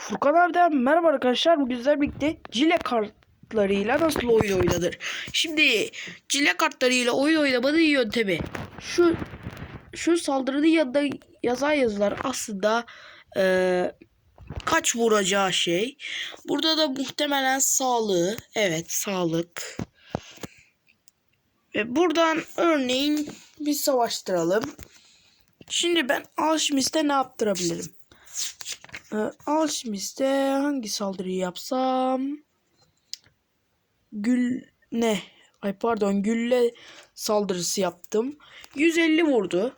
Furkan abiden merhaba arkadaşlar. Bugün sizlerle birlikte cile kartlarıyla nasıl oyun oynanır? Şimdi cile kartlarıyla oyun oynamanın yöntemi. Şu şu saldırının yanında yazan yazılar aslında eee, kaç vuracağı şey. Burada da muhtemelen sağlığı. Evet sağlık. Ve buradan örneğin bir savaştıralım. Şimdi ben alşimiste ne yaptırabilirim? Ee, Alchemist'te hangi saldırıyı yapsam? Gül ne? Ay pardon gülle saldırısı yaptım. 150 vurdu.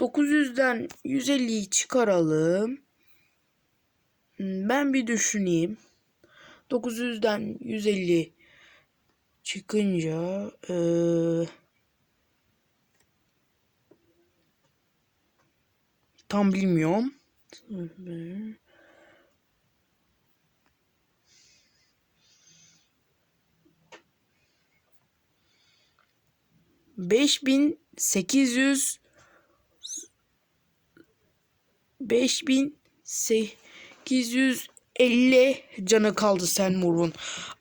900'den 150'yi çıkaralım. Hmm, Ben bir düşüneyim. 900'den 150 çıkınca eee, tam bilmiyorum. Beş bin sekiz yüz beş bin sekiz yüz elli canı kaldı sen Murun.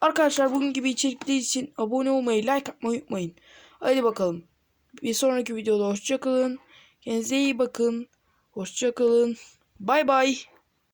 Arkadaşlar bugün gibi içerikler için abone olmayı, like atmayı unutmayın. Hadi bakalım. Bir sonraki videoda hoşçakalın. Kendinize iyi bakın. Hoşçakalın. Bay bay.